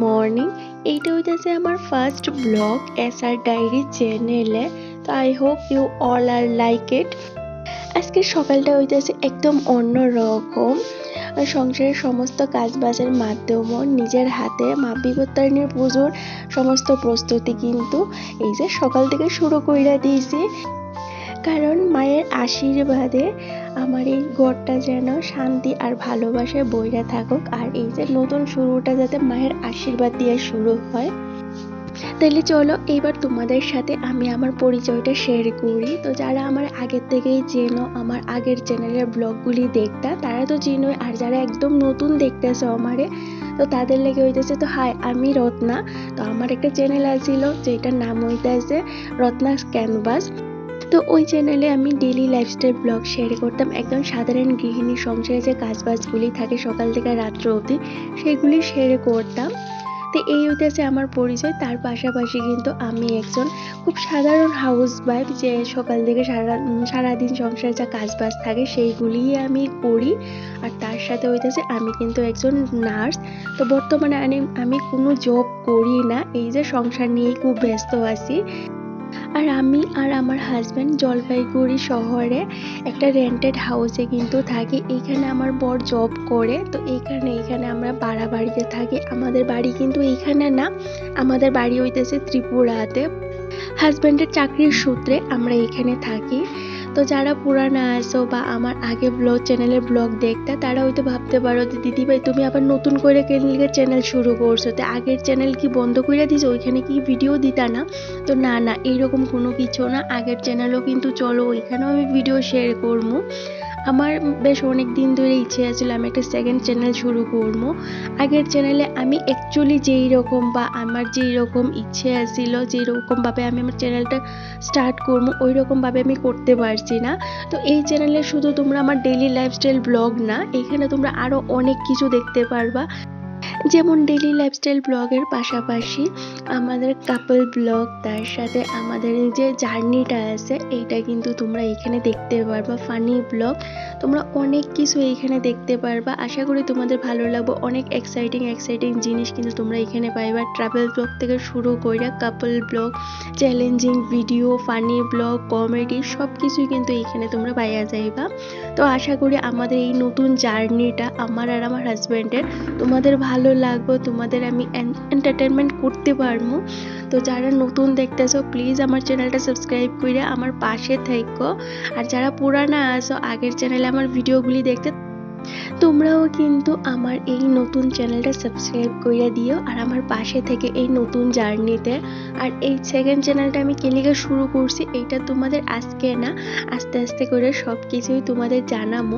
Morning এইটা হইতেছে আমার first blog S R diary চ্যানেলে তো I hope you all are like it আজকের সকালটা হইতেছে একদম অন্য রকম সংসারের সমস্ত কাজবাজের মাধ্যমে নিজের হাতে মা বিপত্তারিণীর পুজোর সমস্ত প্রস্তুতি কিন্তু এই যে সকাল থেকে শুরু কইরা দিয়েছি। কারণ মায়ের আশীর্বাদে আমার এই ঘরটা যেন শান্তি আর ভালোবাসায় বইরা থাকুক। আর এই যে নতুন শুরুটা যাতে মায়ের আশীর্বাদ দিয়ে শুরু হয়। তাহলে চলো, এইবার তোমাদের সাথে আমি আমার পরিচয়টা শেয়ার করি। তো যারা আমার আগের থেকেই চেনো, আমার আগের চ্যানেলের ব্লগগুলি দেখতা, তারা তো চিনোই। আর যারা একদম নতুন দেখতেছে আমারে, তো তাদের লেগে হইতেছে তো হাই আমি রত্না। তো আমার একটা চ্যানেল আছিল, যেটার নাম হইতেছে রত্নাস ক্যানভাস তো ওই চ্যানেলে আমি ডেলি লাইফস্টাইল ব্লগ শেয়ার করতাম। একদম সাধারণ গৃহিণী সংসারে যে কাজবাজগুলি থাকে সকাল থেকে রাত্র অবধি, সেগুলি শেয়ার করতাম। তো এই হইতেছে আমার পরিচয়। তার পাশাপাশি কিন্তু আমি একজন খুব সাধারণ হাউস ওয়াইফ যে সকাল থেকে সারা সারাদিন সংসারে যা কাজবাজ থাকে সেইগুলিই আমি করি। আর তার সাথে হইতেছে আমি কিন্তু একজন নার্স তো বর্তমানে আমি আমি কোনো জব করি না। এই যে সংসার নিয়েই খুব ব্যস্ত আছি। আর আমি আর আমার হাজব্যান্ড জলপাইগুড়ি শহরে একটা রেন্টেড হাউসে কিন্তু থাকি। এখানে আমার বর জব করে, তো এইখানে এইখানে আমরা বাড়া বাড়িতে থাকি। আমাদের বাড়ি কিন্তু এইখানে না, আমাদের বাড়ি হইতেছে ত্রিপুরাতে। হাজব্যান্ডের চাকরির সূত্রে আমরা এখানে থাকি। তো যারা পুরানা আসো বা আমার আগে ব্লগ, চ্যানেলের ব্লগ দেখতে, তারা হয়তো ভাবতে পারো যে দিদি ভাই তুমি আবার নতুন করে কেনলিকে চ্যানেল শুরু করছ? তো আগের চ্যানেল কি বন্ধ করে দিছো? ওইখানে কি ভিডিও দিতা না? তো না না, এইরকম কোনো কিছু না। আগের চ্যানেলও কিন্তু চলো, ওইখানেও আমি ভিডিও শেয়ার করব আমার বেশ অনেক দিন ধরে ইচ্ছে আছিল আমি একটা সেকেন্ড চ্যানেল শুরু করব। আগের চ্যানেলে আমি অ্যাকচুয়ালি যেই রকম বা আমার যেই রকম ইচ্ছে আছিল, যেই রকমভাবে আমি আমার চ্যানেলটা স্টার্ট করব, ওই রকমভাবে আমি করতে পারছি না। তো এই চ্যানেলে শুধু তোমরা আমার ডেইলি লাইফস্টাইল ব্লগ না, এখানে তোমরা আরও অনেক কিছু দেখতে পারবা। যেমন ডেইলি লাইফস্টাইল ব্লগের পাশাপাশি আমাদের কাপল ব্লগ তার সাথে আমাদের যে জার্নিটা আছে, এইটা কিন্তু তোমরা এখানে দেখতে পারবা। ফানি ব্লগ তোমরা অনেক কিছু এইখানে দেখতে পারবা। আশা করি তোমাদের ভালো লাগবে। অনেক এক্সাইটিং এক্সাইটিং জিনিস কিন্তু তোমরা এখানে পাইবা। ট্রাভেল ব্লগ থেকে শুরু করে couple blog challenging video funny blog comedy সব কিছুই কিন্তু এইখানে তোমরা পাইয়া যাইবা। তো আশা করি আমাদের এই নতুন জার্নিটা আমার আর আমার হাজব্যান্ডের তোমাদের ভালো লাগবে, তোমাদের আমি এন্টারটেনমেন্ট করতে পারব। তো যারা নতুন দেখতেছো প্লিজ আমার চ্যানেলটা সাবস্ক্রাইব করে আমার পাশে থেকো আর যারা পুরানা আছো, আগের চ্যানেলে আমার ভিডিওগুলি দেখতে তোমরাও কিন্তু আমার এই নতুন চ্যানেলটা সাবস্ক্রাইব করে দিও আর আমার পাশে থেকে এই নতুন জার্নিতে। আর এই সেকেন্ড চ্যানেলটা আমি কেলিকে শুরু করছি, এইটা তোমাদের আজকে না, আস্তে আস্তে করে সব কিছুই তোমাদের জানাব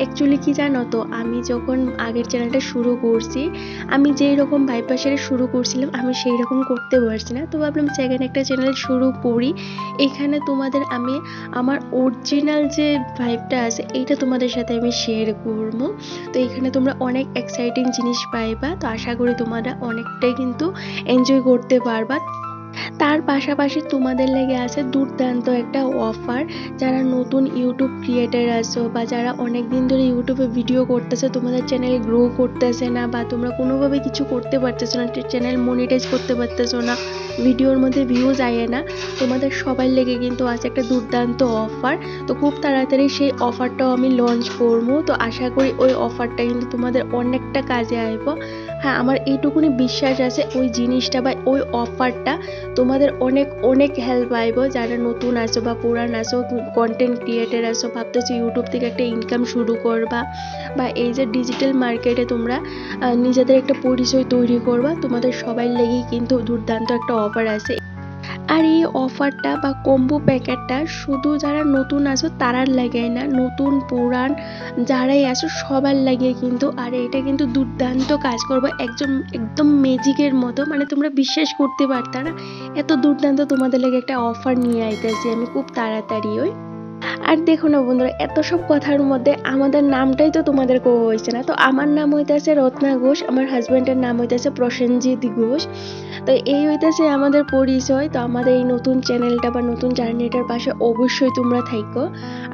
অ্যাকচুয়ালি কি জানো তো, আমি যখন আগের চ্যানেলটা শুরু করছি, আমি যেই রকম বাইপাসের শুরু করছিলাম, আমি সেই রকম করতে পারছি না। তো ভাবলাম সেকেন্ড একটা চ্যানেল শুরু করি। এখানে তোমাদের আমি আমার অরিজিনাল যে ভাইবটা আছে, এইটা তোমাদের সাথে আমি শেয়ার করব। তো এখানে তোমরা অনেক এক্সাইটিং জিনিস পাইবা। তো আশা করি তোমরা অনেকটাই কিন্তু এনজয় করতে পারবা। তার পাশাপাশি তোমাদের লেগে আছে দুর্দান্ত একটা অফার যারা নতুন ইউটিউব ক্রিয়েটার আছো বা যারা অনেক দিন ধরে ইউটিউবে ভিডিও করতেছে, তোমাদের চ্যানেল গ্রো করতেছে না বা তোমরা কোনোভাবে কিছু করতে পারতেছো না চ্যানেল মনিটাইজ করতে পারতেছো না ভিডিওর মধ্যে ভিউজ আয় না, তোমাদের সবার লেগে কিন্তু আছে একটা দুর্দান্ত অফার তো খুব তাড়াতাড়ি সেই অফারটাও আমি লঞ্চ করব। তো আশা করি ওই অফারটা কিন্তু তোমাদের অনেকটা কাজে আইব। হ্যাঁ আমার এইটুকুনি বিশ্বাস আছে, ওই জিনিসটা বা ওই অফারটা তোমাদের অনেক অনেক হেল্প আইব যারা নতুন আছো বা পুরান আছো কন্টেন্ট ক্রিয়েটার আছো, ভাবতেছো ইউটিউব থেকে একটা ইনকাম শুরু করবা বা এই যে ডিজিটাল মার্কেটে তোমরা নিজেদের একটা পরিচয় তৈরি করবা, তোমাদের সবাই লেগেই কিন্তু দুর্দান্ত একটা অফার আছে। আর এই অফারটা বা কম্বো প্যাকেটটা শুধু যারা নতুন আছো তারার লাগে না, নতুন, পুরান যারাই আছো সবার লাগে কিন্তু, আর এটা কিন্তু দুর্দান্ত কাজ করব একদম একদম ম্যাজিকের মতো মানে তোমরা বিশ্বাস করতে পারতা না, এত দুর্দান্ত তোমাদের লাগে একটা অফার নিয়ে আইতেছি আমি খুব তাড়াতাড়ি ওই। আর দেখো না বন্ধুরা, এত সব কথার মধ্যে আমাদের নামটাই তো তোমাদের কোয়া হয়েছে না। তো আমার নাম হইতেছে রত্না ঘোষ, আমার হাজব্যান্ডের নাম হইতেছে প্রসেনজিৎ ঘোষ। তো এই হইতেছে আমাদের পরিচয়। তো আমাদের এই নতুন চ্যানেলটা বা নতুন জার্নিটার পাশে অবশ্যই তোমরা থাইকো।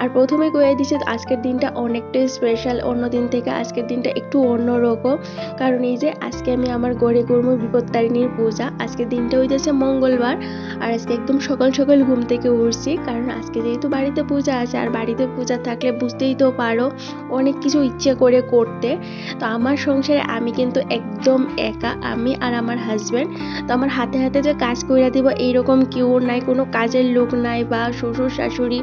আর প্রথমে কয়ে দিচ্ছে আজকের দিনটা অনেকটাই স্পেশাল অন্য দিন থেকে আজকের দিনটা একটু অন্যরকম। কারণ এই যে আজকে আমি আমার গড়ে কর্ম বিপত্তারিণীর পূজা, আজকের দিনটা হইতেছে মঙ্গলবার। আর আজকে একদম সকাল সকাল ঘুম থেকে উঠছি, কারণ আজকে যেহেতু বাড়িতে পূজা আছে আর বাড়িতে পূজা থাকলে বুঝতেই তো পারো, অনেক কিছু ইচ্ছে করে করতে। তো আমার সংসারে আমি কিন্তু একদম একা, আমি আর আমার হাজব্যান্ড তো আমার হাতে হাতে যে কাজ কইরা দিব এইরকম কেউ নাই, কোনো কাজের লোক নাই বা শ্বশুর, শাশুড়ি,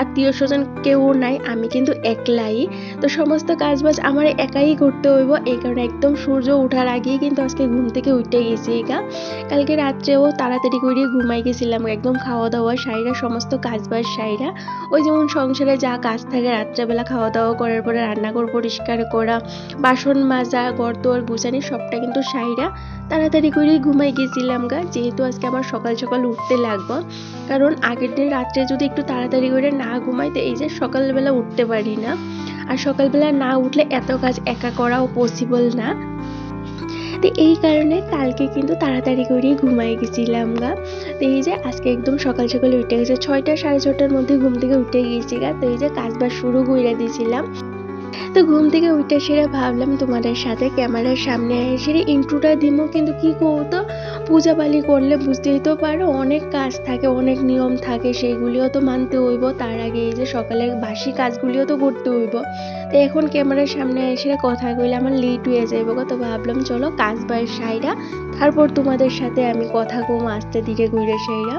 আত্মীয় স্বজন কেউ নাই, আমি কিন্তু একলাই। তো সমস্ত কাজ বাজ আমার একাই করতে হইব, এই কারণে একদম সূর্য ওঠার আগেই কিন্তু আজকে ঘুম থেকে উঠে গেছি গা। কালকে রাত্রেও তাড়াতাড়ি করে ঘুমাই গেছিলাম, একদম খাওয়া দাওয়া সাইরা, সমস্ত কাজ বাজ সাইরা। ওই যেমন সংসারে যা কাজ থাকে রাত্রেবেলা খাওয়া দাওয়া করার পরে রান্নাঘর পরিষ্কার করা, বাসন মাজা তোয়ার গুছানি সবটা কিন্তু সাইরা তাড়াতাড়ি করেই ঘুমাই গেছিলাম গা। যেহেতু আজকে আমার সকাল সকাল উঠতে লাগবো, কারণ আগের দিন রাত্রে যদি একটু তাড়াতাড়ি করে না ঘুমাই, তো এই যে সকালবেলা উঠতে পারি না। আর সকালবেলা না উঠলে এত কাজ একা করাও পসিবল না। তো এই কারণে কালকে কিন্তু তাড়াতাড়ি করে ঘুমাই গেছিলাম গা। তো এই যে আজকে একদম সকাল সকাল উঠে গেছে, ছয়টা সাড়ে ছটার মধ্যে ঘুম থেকে উঠে গিয়েছি গা। তো এই যে কাজ বাজ শুরু করে দিয়েছিলাম। তো ঘুম থেকে উঠে সেরে ভাবলাম তোমাদের সাথে ক্যামেরার সামনে এসে ইন্ট্রোটা দিব কিন্তু কি করতো পূজা পালি করলে বুঝতেই তো পারো অনেক কাজ থাকে, অনেক নিয়ম থাকে, সেইগুলিও তো মানতে হইব। তার আগে এই যে সকালের বাসি কাজগুলিও তো করতে হইব। তো এখন ক্যামেরার সামনে এসে কথা কইলে আমার লেট হয়ে যাইব তো ভাবলাম চলো কাজ বাজ সাইরা, তারপর তোমাদের সাথে আমি কথা কম আসতে ধীরে ঘুরে সেইরা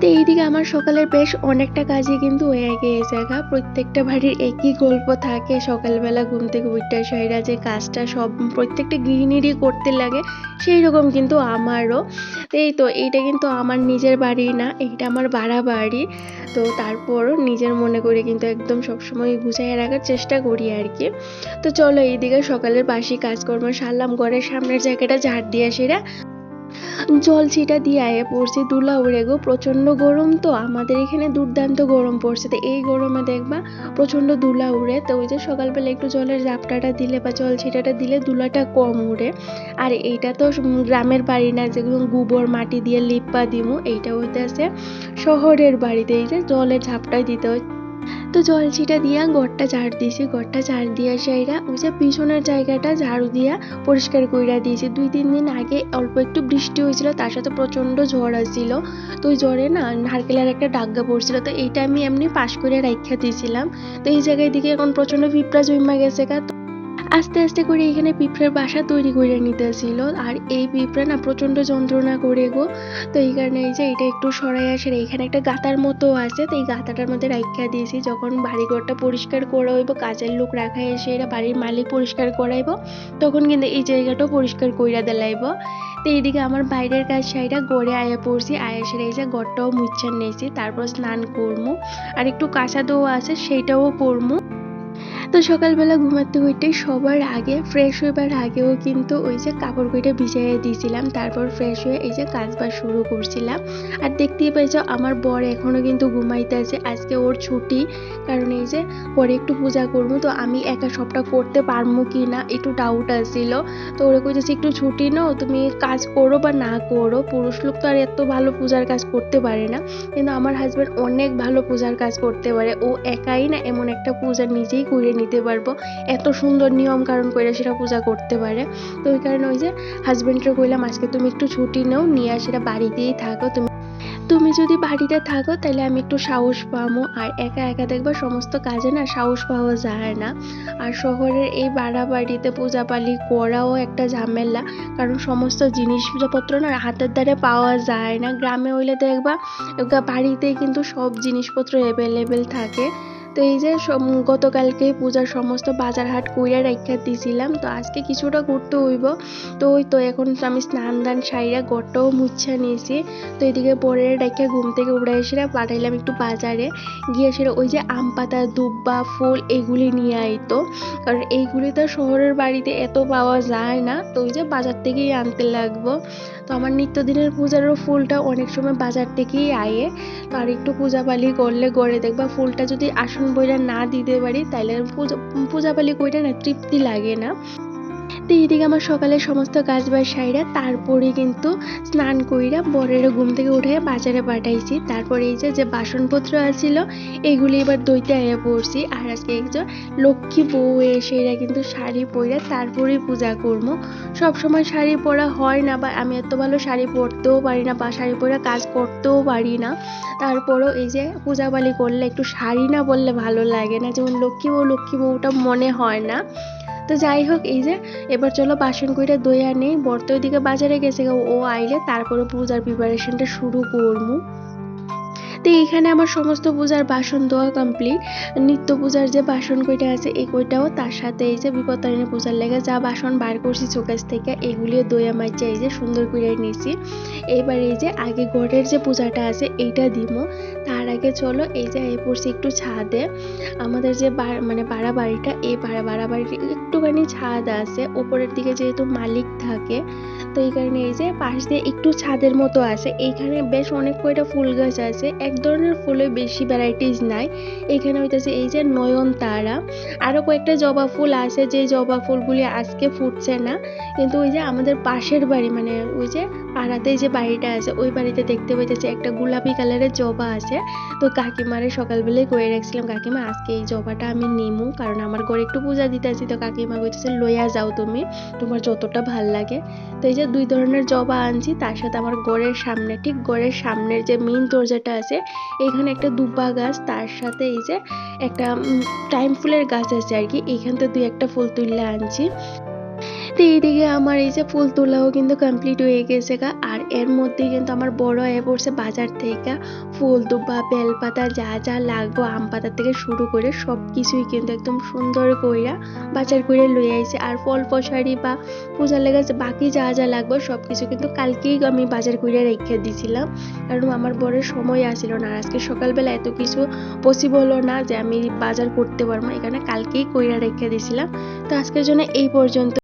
তো এইদিকে আমার সকালের বেশ অনেকটা কাজই কিন্তু হয়ে গিয়েছে গা। প্রত্যেকটা বাড়ির একই গল্প থাকে। সকালবেলা ঘুম থেকে উঠতে সাইরা যে কাজটা সব প্রত্যেকটা গৃহিণীরই করতে লাগে সেই রকম কিন্তু আমারও। এই তো, এইটা কিন্তু আমার নিজের বাড়ি না, এইটা আমার ভাড়া বাড়ি। তো তারপরও নিজের মনে করে কিন্তু একদম সবসময় গুছাইয়ে রাখার চেষ্টা করি আর কি। তো চলো এইদিকে সকালের বাসি কাজকর্ম সারলাম, ঘরের সামনের জায়গাটা ঝাড় দিয়ে সেরা জল ছিটা দিয়ে আয়ে পড়ছি, দুলা উড়ে গো, প্রচণ্ড গরম তো, আমাদের এখানে দুর্দান্ত গরম পড়ছে। তো এই গরমে দেখবা, প্রচণ্ড দুলা উড়ে, তো ওই যে সকালবেলা একটু জলের জাপটাটা দিলে বা জল ছিটাটা দিলে দুলাটা কম উড়ে। আর এইটা তো গ্রামের বাড়ি না যেগুলো গোবর, মাটি দিয়ে লিপ্পা দিমু, এইটা হইতেছে শহরের বাড়িতে, এই যে জলের ঝাপটাই দিতে হয়। তো জল ছিটা দিয়া ঘরটা ঝাড় দিয়েছি, ঘরটা ঝাড় দিয়া সাইরা ওই যে পিছনের জায়গাটা ঝাড়ু দিয়া পরিষ্কার কইরা দিয়েছি। দুই, তিন দিন আগে অল্প একটু বৃষ্টি হয়েছিল, তার সাথে প্রচণ্ড ঝড় আসছিল। তো ওই জ্বরে না নারকেলের একটা ডাগ্গা পড়ছিল, তো এইটা আমি এমনি পাশ করে রাইখা দিয়েছিলাম। তো এই জায়গায় দিকে এখন প্রচণ্ড পিঁপড়া জমা গেছে গা আস্তে আস্তে করে এখানে পিঁপড়ের বাসা তৈরি করে নিতেছিল আর এই পিঁপড়া না প্রচণ্ড যন্ত্রণা করে গো। তো এই কারণে এই যে এটা একটু সরাই আসে এখানে একটা গাতার মতো আছে, তো এই গাতাটার মধ্যে রাখা দিয়েছি। যখন বাড়িঘরটা পরিষ্কার করা হইব কাজের লোক রাখা এসে এরা বাড়ির মালিক পরিষ্কার করাইব, তখন কিন্তু এই জায়গাটাও পরিষ্কার কইরা দিলাইব। তো এইদিকে আমার বাইরের কাজ সাইডা গড়ে আয়া পড়ছি, আয়া সেরে এই যে গড়টাও মুচ্ছান নিয়েছি, তারপর স্নান করমু। আর একটু কাঁচা দোয়া আছে, সেইটাও করমু। তো সকালবেলা ঘুমাতে হইতে সবার আগে ফ্রেশ হইবার আগেও কিন্তু ওই যে কাপড় কইটা ভিজাইয়ে দিয়েছিলাম, তারপর ফ্রেশ হয়ে এই যে কাজ বাজ শুরু করছিলাম। আর দেখতেই পাইছো আমার বর এখনও কিন্তু ঘুমাইতে আছে আজকে ওর ছুটি, কারণ এই যে পরে একটু পূজা করব, তো আমি একা সবটা করতে পারব কি না একটু ডাউট আসছিল তো ওরা কইতেছে, একটু ছুটি নাও, তুমি কাজ করো বা না করো, পুরুষ লোক তো আর এত ভালো পূজার কাজ করতে পারে না। কিন্তু আমার হাজব্যান্ড অনেক ভালো পূজার কাজ করতে পারে, ও একাই না এমন একটা পূজা নিজেই করে নিতে পারব। এত সুন্দর নিয়ম কারণ করে সেটা পূজা করতে পারে। তো ওই কারণে ওই যে হাজব্যান্ডকে কইলাম, আজকে তুমি একটু ছুটি নাও, নিয়ে সেটা বাড়িতেই থাকো। তুমি তুমি যদি বাড়িতে থাকো তাহলে আমি একটু সাহস পাবো আর একা একা দেখবা সমস্ত কাজে না সাহস পাওয়া যায় না। আর শহরের এই বাড়াবাড়িতে পূজাপালি করাও একটা ঝামেলা। কারণ সমস্ত জিনিসপত্র না হাতের দ্বারে পাওয়া যায় না। গ্রামে হইলে দেখবা, বাড়িতে কিন্তু সব জিনিসপত্র অ্যাভেলেবেল থাকে। তো এই যে গতকালকে পূজার সমস্ত বাজার হাট কইরা রাখা দিছিলাম, তো আজকে কিছুটা করতে হইব। তো ওই তো এখন আমি স্নান দান সাইরা গড়টাও মুছা নিয়েছি। তো এদিকে পরে ডাইকা ঘুম থেকে উড়ে এসে পাঠাইলাম একটু বাজারে। গিয়ে সেটা ওই যে আম পাতা, দুব্বা, ফুল এগুলি নিয়ে আইতো কারণ এইগুলি তো শহরের বাড়িতে এত পাওয়া যায় না, তো ওই যে বাজার থেকেই আনতে লাগবো। তো আমার নিত্যদিনের পূজারও ফুলটা অনেক সময় বাজার থেকেই আয়ে। তো আর একটু পূজাপালি করলে গড়ে দেখবা ফুলটা যদি বইরা না দিতে পারি তাইলে পূজা পূজাপালি কইটা না তৃপ্তি লাগে না। তো এইদিকে আমার সকালে সমস্ত কাজ বাজ সাইরা তারপরে কিন্তু স্নান কইরা বরের ঘুম থেকে উঠে বাজারে পাঠাইছি। তারপরে এই যে যে বাসনপত্র আছিল, এগুলি এবার দইতে আয়া পড়ছি। আর আজকে যে লক্ষ্মী বউ এসে এরা কিন্তু শাড়ি পরে তারপরেই পূজা করব সবসময় শাড়ি পরা হয় না বা আমি এত ভালো শাড়ি পরতেও পারি না বা শাড়ি পরে কাজ করতেও পারি না। তারপরেও এই যে পূজা বালি করলে একটু শাড়ি না বললে ভালো লাগে না। যেমন লক্ষ্মী বউ, লক্ষ্মী বউটা মনে হয় না। তো যাই হোক, এই যে, এবার চলো বাসন কইরা দইয়া নেই বর তো ওইদিকে বাজারে গেছে ও আইলে তারপরে পূজার প্রিপারেশনটা শুরু করব তো এখানে আমার সমস্ত পূজার বাসন দেওয়া কমপ্লিট নিত্য পূজার যে বাসন কইটা আছে, এই কইটাও তার সাথে এই যে বিপত্তারিণী পূজার লেগে যা বাসন বার করছি চোকাস থেকে, এগুলিও দইয়া মাইচা এই যে সুন্দর করে নিয়েছি। এইবার এই যে আগে ঘরের যে পূজাটা আছে, এইটা দিমো তার আগে চলো এই যে এ পড়ছি একটু ছাদে। আমাদের যে মানে ভাড়া বাড়িটা, এই ভাড়া বাড়ির একটুখানি ছাদ আছে। ওপরের দিকে যেহেতু মালিক থাকে তো এই কারণে এই যে পাশ দিয়ে একটু ছাদের মতো আছে, এইখানে বেশ অনেক কয়টা ফুল গাছ আছে, এক ধরনের ফুলে বেশি ভ্যারাইটিস নাই। এখানে হইতেছে এই যে নয়নতারা, আরও কয়েকটা জবা ফুল আছে, যে জবা ফুলগুলি আজকে ফুটছে না, কিন্তু ওই যে আমাদের পাশের বাড়ি মানে ওই যে পাড়াতে যে বাড়িটা আছে, ওই বাড়িতে দেখতে পাইতেছে একটা গোলাপি কালারের জবা আছে। তো কাকিমারে সকালবেলায় কয়ে রাখছিলাম, কাকিমা, আজকে এই জবাটা আমি নিমু, কারণ আমার ঘরে একটু পূজা দিতে আছি। তো কাকিমা কইতেছে, লইয়া যাও তুমি, তোমার যতটা ভালো লাগে। তো এই যে দুই ধরনের জবা আনছি, তার সাথে আমার ঘরের সামনে, ঠিক ঘরের সামনের যে মেইন দরজাটা আছে, এখানে একটা দুব্বা গাছ, তার সাথে এই যে একটা টাইম ফুলের গাছ আছে আর কি থেকে দুই একটা ফুল তুললে আনছি। তো এইদিকে আমার এই যে ফুল তোলাও কিন্তু কমপ্লিট হয়ে গেছে গা। আর এর মধ্যে কিন্তু আমার বড় হয়ে পড়ছে বাজার থেকে। ফুল দুব্বা বেলপাতা যা যা লাগবো আম পাতা থেকে শুরু করে সব কিছুই কিন্তু একদম সুন্দর কইরা বাজার করে লই আইছে। আর ফল ফসারি বা পূজার লেগে যে বাকি যা যা লাগবে সব কিছু কিন্তু কালকেই আমি বাজার করে রেখে দিছিলাম। কারণ আমার বড়ের সময় আসছিল না আর আজকে সকালবেলা এত কিছু পসিবলও না যে আমি বাজার করতে পারব এখানে কালকেই কইরা রেখে দিছিলাম। তো আজকের জন্য এই পর্যন্ত।